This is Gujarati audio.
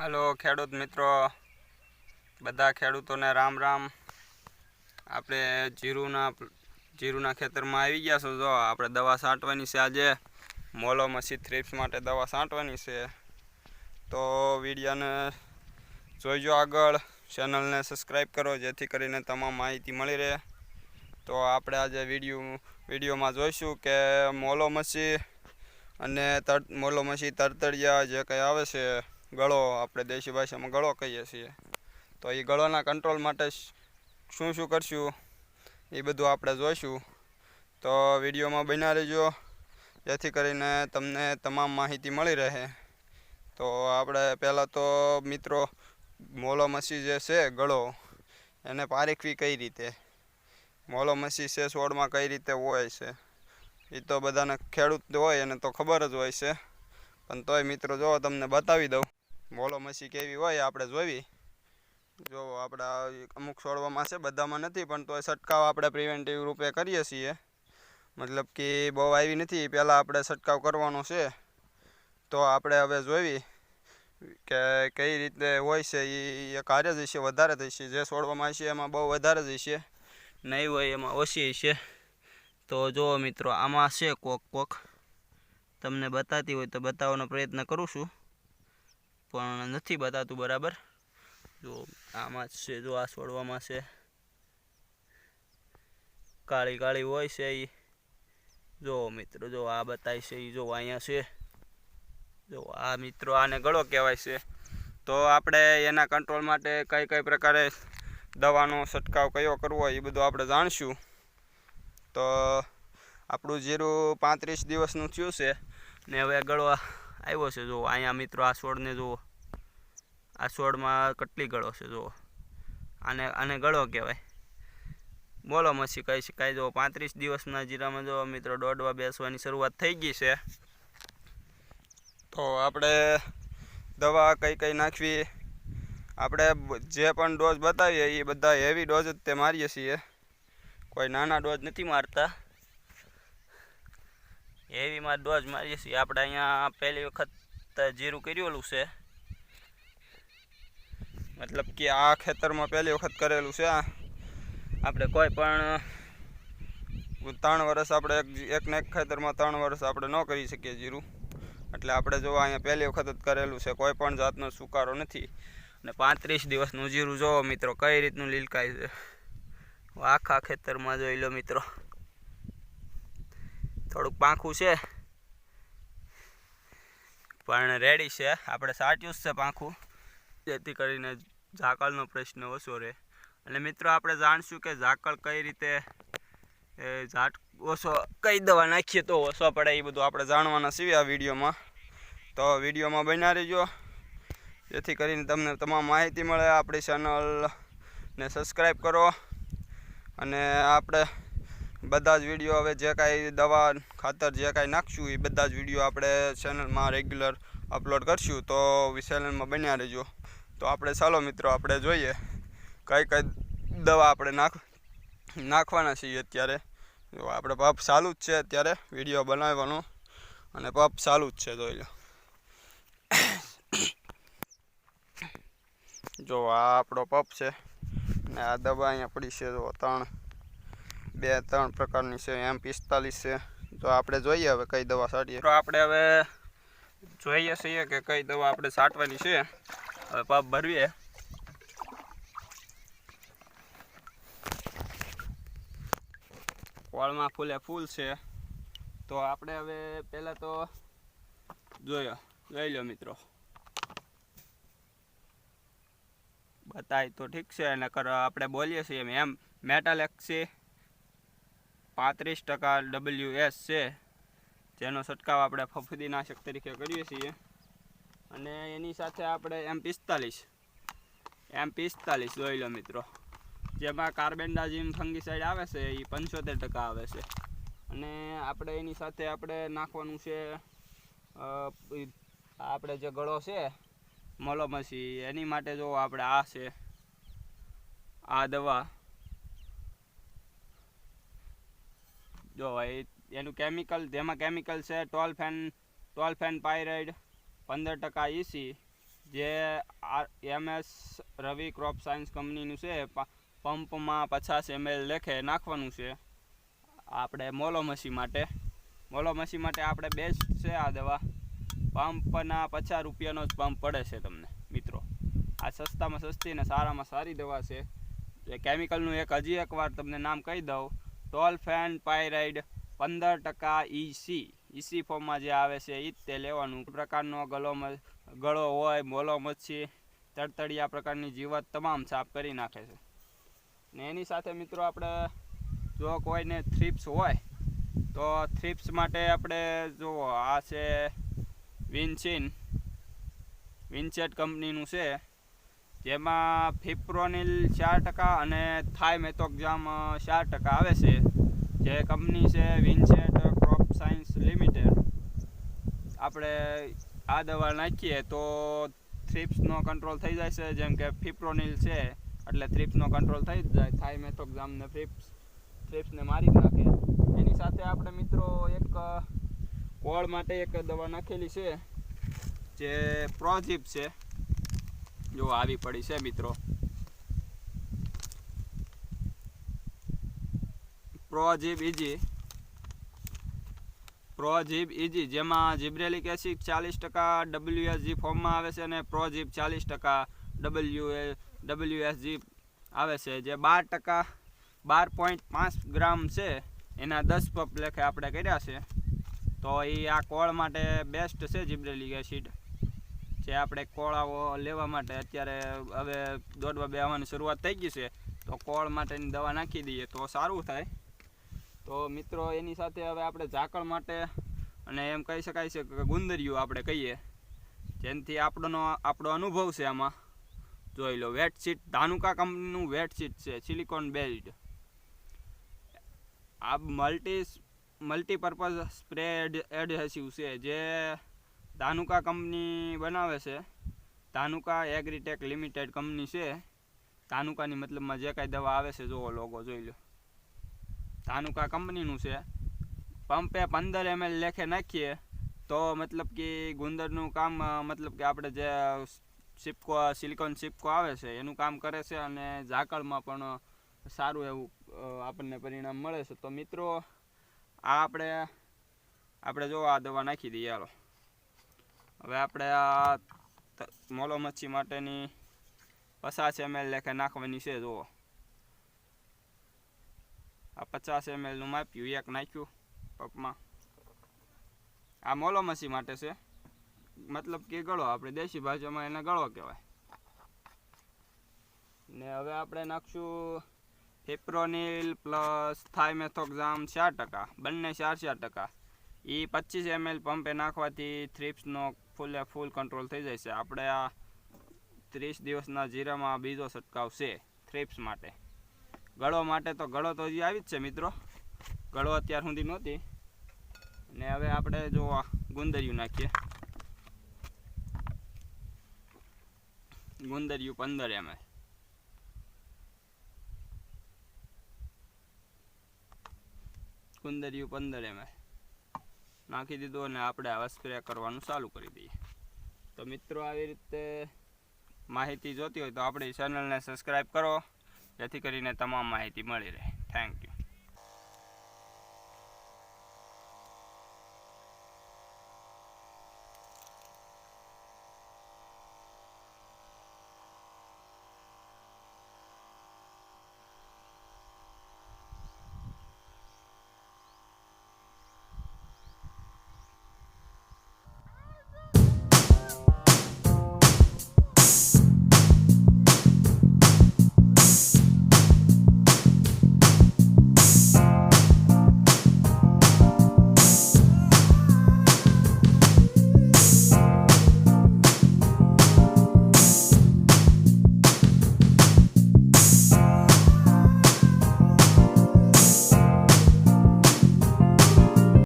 હાલો, ખેડૂત મિત્રો. બધા ખેડૂતોને રામ રામ. આપણે જીરુના જીરુના ખેતરમાં આવી ગયા છો. જો, આપણે દવા છાંટવાની છે આજે. મોલો મસી થ્રીપ્સ માટે દવા છાંટવાની છે. તો વિડીયોને જોઈજો આગળ. ચેનલને સબસ્ક્રાઈબ કરો, જેથી કરીને તમામ માહિતી મળી રહે. તો આપણે આજે વીડિયો, વિડીયોમાં જોઈશું કે મોલો મસી અને મોલો મસી તરતડિયા જે કંઈ આવે છે ગળો આપણે દેશી ભાષામાં ગળો કહીએ છીએ. તો એ ગળોના કંટ્રોલ માટે શું શું કરશું? એ બધું આપણે જોઈશું. તો વિડીયોમાં બન્યા રહેજો. જેથી કરીને તમને તમામ માહિતી મળી રહે. તો આપણે પહેલાં તો મિત્રો, મોલો મસી જે છે ગળો, એને પારીખવી કઈ રીતે? મોલો મસી છે છોડમાં કઈ રીતે હોય છે? એ તો બધાને ખેડૂત હોય એને તો ખબર જ હોય છે. પણ તોય મિત્રો, જો તમને બતાવી દઉં. મોલો મસી કેવી હોય આપણે જોવી. જો આપણે અમુક છોડવામાં છે, બધામાં નથી, પણ તોય છંટકાવ આપણે પ્રિવેન્ટિવ રૂપે કરીએ છીએ. મતલબ કે બહુ આવી નથી પહેલાં આપણે છંટકાવ કરવાનો છે. તો આપણે હવે જોવી કે કઈ રીતે હોય છે એ એ કાર્ય જ હશે વધારે થશે જે છોડવામાં હશે એમાં બહુ વધારે જ હશે નહીં હોય એમાં ઓછી હશે તો જુઓ મિત્રો, આમાં છે કોક કોક. તમને બતાતી હોય તો બતાવવાનો પ્રયત્ન કરું છું. પણ નથી બતાતું, બરાબર? જો, આમાં જ છે, જો આ છોડવામાં છે. કાળી કાળી હોય છે એ જો મિત્રો, જો આ બતાય છે એ જો અહીંયા છે. જો આ મિત્રો આને ગળો કહેવાય છે. તો આપણે એના કંટ્રોલ માટે કઈ કઈ પ્રકારે દવાનો છંટકાવ કયો કરવો એ બધું આપણે જાણશું. તો આપણું જીરું પાંત્રીસ દિવસનું થયું છે ને હવે ગળો આવ્યો છે, જુઓ. અહીંયા મિત્રો આ છોડને જુઓ. આ છોડમાં કેટલી ગળો છે, જુઓ. આને આને ગળો કહેવાય. બોલો મસી કહી શકાય જો પાંત્રીસ દિવસના જીરામાં જો મિત્રો, દોડવા બેસવાની શરૂઆત થઈ ગઈ છે. તો આપણે દવા કઈ કઈ નાખવી? આપણે જે પણ ડોઝ બતાવીએ, એ બધા હેવી ડોઝ જ તે મારીએ છીએ. કોઈ નાના ડોઝ નથી મારતા. હેવીમાં ડોઝ મારીએ છીએ. આપણે અહીંયા પહેલી વખત જીરું કરેલું છે. મતલબ કે આ ખેતરમાં પહેલી વખત કરેલું છે આપણે કોઈ પણ ત્રણ વર્ષ આપણે એક ને એક ખેતરમાં ત્રણ વર્ષ આપણે ન કરી શકીએ જીરું. એટલે આપણે જો અહીંયા પહેલી વખત જ કરેલું છે. કોઈ પણ જાતનો સુકારો નથી. અને પાંત્રીસ દિવસનું જીરું જોવો મિત્રો, કઈ રીતનું લીલકાય છે? આખા ખેતરમાં જોઈ લો મિત્રો. થોડુંક પાંખું છે. પણ રેડી છે. આપણે સાચ્યું જ છે પાંખું. જેથી કરીને ઝાકળનો પ્રશ્ન ઓછો રહે. અને મિત્રો, આપણે જાણશું કે ઝાકળ કઈ રીતે, એ ઝાટ ઓછો કઈ દવા નાખીએ તો ઓછો પડે, એ બધું આપણે જાણવાના છીએ આ વિડીયોમાં. તો વિડીયોમાં બન્યા રહેજો. જેથી કરીને તમને તમામ માહિતી મળે. આપણી ચેનલને સબસ્ક્રાઈબ કરો. અને આપણે બધા જ વીડિયો હવે જે કાંઈ દવા ખાતર જે કાંઈ નાખશું એ બધા જ વીડિયો આપણે ચેનલમાં રેગ્યુલર અપલોડ કરશું. તો ચેનલમાં બન્યા રહેજો. તો આપણે ચાલો મિત્રો, આપણે જોઈએ કઈ કઈ દવા આપણે નાખ, નાખવાના છીએ અત્યારે. જો આપણે પપ ચાલુ જ છે અત્યારે વીડિયો બનાવવાનો. અને પપ ચાલુ જ છે, જોઈ લો. જો આ આપણો પપ છે. ને આ દવા અહીંયા પડી છે, જો ત્રણ. બે ત્રણ પ્રકારની છે, એમ પિસ્તાલીસ છે. તો આપણે જોઈએ હવે કઈ દવા છાંટીએ તો આપણે હવે જોઈએ છીએ કે કઈ દવા આપણે છાંટવાની છે. હવે પાપ ભરવીએ વાળમાં ફૂલે ફૂલ છે. તો આપણે હવે પહેલાં તો જોયો, જોઈ લો મિત્રો. બતાય તો ઠીક છે, નકર આપણે બોલીએ છીએ એમ. એમ મેટાલેક્સી પાંત્રીસ ટકા ડબલ્યુ એસ છે. જેનો છંટકાવ આપણે ફફૂદીનાશક તરીકે કરીએ છીએ. અને એની સાથે આપણે એમ પિસ્તાલીસ. એમ પિસ્તાલીસ જોઈ લો મિત્રો. જેમાં કાર્બેન્ડાઝિમ ફંગીસાઇડ આવે છે એ પંચોતેર ટકા આવે છે. અને આપણે એની સાથે આપણે નાખવાનું છે આપણે જે ગળો છે, મોલોમસી, એની માટે જો આપણે આ છે, આ દવા જો એનું કેમિકલ જેમાં કેમિકલ છે ટોલફેન ટોલફેન પાયરાઇડ, પંદર ટકા ઈસી જે M MS Ravi crop science કંપનીનું છે પંપમાં પચાસ એમએલ લેખે નાખવાનું છે. આપણે મોલોમસી માટે મોલોમસી માટે આપણે બેસ્ટ છે આ દવા. પંપના પચાસ રૂપિયાનો જ પંપ પડે છે તમને, મિત્રો. આ સસ્તામાં સસ્તી ને સારામાં સારી દવા છે. કેમિકલનું એક હજી એકવાર તમને નામ કહી દઉં. ટોલફેન પાયરાઇડ પંદર ટકા ઈસી ઈસી ફોર્મમાં જે આવે છે એ જ તે લેવાનું. પ્રકારનો ગળો ગળો હોય મોલો મચ્છી, તડતડિયા પ્રકારની જીવત તમામ સાફ કરી નાખે છે. ને એની સાથે મિત્રો આપણે જો કોઈને થ્રીપ્સ હોય, તો થ્રીપ્સ માટે આપણે જુઓ આ છે વિન્ચિન, વિન્ચેટ કંપનીનું છે. જેમાં ફિપ્રોનિલ ચાર ટકા અને થાઇમેથોક્ઝામ ચાર ટકા આવે છે, જે કંપની છે વિન્સેટ ક્રોપ સાયન્સ લિમિટેડ. આપણે આ દવા નાખીએ તો થ્રિપ્સનો કંટ્રોલ થઈ જાય છે, જેમ કે ફિપ્રોનિલ છે, એટલે થ્રિપ્સનો કંટ્રોલ થઈ જ જાય થાઇમેથોક્ઝામ ને થ્રિપ્સ, થ્રિપ્સને મારી જ નાખે. એની સાથે આપણે મિત્રો એક કોળ માટે એક દવા નાખેલી છે, જે પ્રોજીપ છે. જો આવી પડી છે મિત્રો. પ્રોજીબ ઇજી પ્રોજીબ ઇજી જેમાં જીબ્રેલિક એસિડ ચાલીસ ટકા ડબલ્યુએસજી ફોર્મમાં આવે છે અને પ્રોજીબ ચાલીસ ટકા ડબલ્યુ ડબલ્યુએસજી આવે છે. જે બાર ટકા, બાર પોઈન્ટ પાંચ ગ્રામ છે, એના દસ પપ લેખે આપણે કર્યા છે. તો એ આ કોળ માટે બેસ્ટ છે જીબ્રેલિક એસિડ જે આપણે કોળાઓ લેવા માટે અત્યારે હવે દોડવા બેવાની શરૂઆત થઈ ગઈ છે, તો કોળ માટેની દવા નાખી દઈએ તો સારું થાય. તો મિત્રો, એની સાથે હવે આપણે ઝાકળ માટે અને એમ કહી શકાય છે કે ગુંદરિયું આપણે કહીએ. જેનાથી આપણો આપણો અનુભવ છે આમાં. જોઈ લો વેટશીટ ધાનુકા કંપનીનું વેટશીટ છે સિલિકોન બેલ્ટ આ મલ્ટી મલ્ટીપર્પઝ સ્પ્રે એડહેસિવ છે, જે ધાનુકા કંપની બનાવે છે. ધાનુકા એગ્રીટેક લિમિટેડ કંપની છે. ધાનુકાની મતલબમાં જે કાંઈ દવા આવે છે જોવો લોગો જોઈ લો. ધાનુકા કંપનીનું છે. પંપે પંદર એમએલ લેખે નાખીએ, તો મતલબ કે ગુંદરનું કામ મતલબ કે આપણે જે સિપકો, સિલિકોન સિપકો આવે છે, એનું કામ કરે છે અને ઝાકળમાં પણ સારું એવું આપણને પરિણામ મળે છે. તો મિત્રો, આ આપણે આપણે જો આ દવા નાખી દઈએ, હાલો. હવે આપણે આ મોલો મચ્છી માટેની પચાસ એમએલ લેખે નાખવાની છે, જુઓ. આ પચાસ એમએલનું માપ્યું, એક નાખ્યું પગમાં. આ મોલો મચ્છી માટે છે. મતલબ કે ગળો, આપણે દેશી ભાષામાં એને ગળો કહેવાય. ને હવે આપણે નાખશું ફેપ્રોનિલ પ્લસ થાઇમેથોક્ઝામ ચાર ટકા, બંને ચાર ચાર ટકા. એ પચીસ એમએલ પંપે નાખવાથી થ્રિપ્સનો ફૂલે ફૂલ કંટ્રોલ થઈ જાય છે. આપણે આ ત્રીસ દિવસના જીરામાં બીજો છંટકાવ છે થ્રિપ્સ માટે. ગળો માટે તો ગળો તો હજી આવી જ છે મિત્રો. ગળો અત્યાર સુધી નહોતી. ને હવે આપણે જો ગુંદરિયું નાખીએ. ગુંદરિયું પંદર એમ ગુંદરિયું પંદર એમએલ નાખી દીધું અને આપણે આવા સ્પ્રે કરવાનું ચાલુ કરી દઈએ. તો મિત્રો આવી રીતે માહિતી જોતી હોય તો આપણી ચેનલને સબસ્ક્રાઈબ કરો, જેથી કરીને તમામ માહિતી મળી રહે. Thank you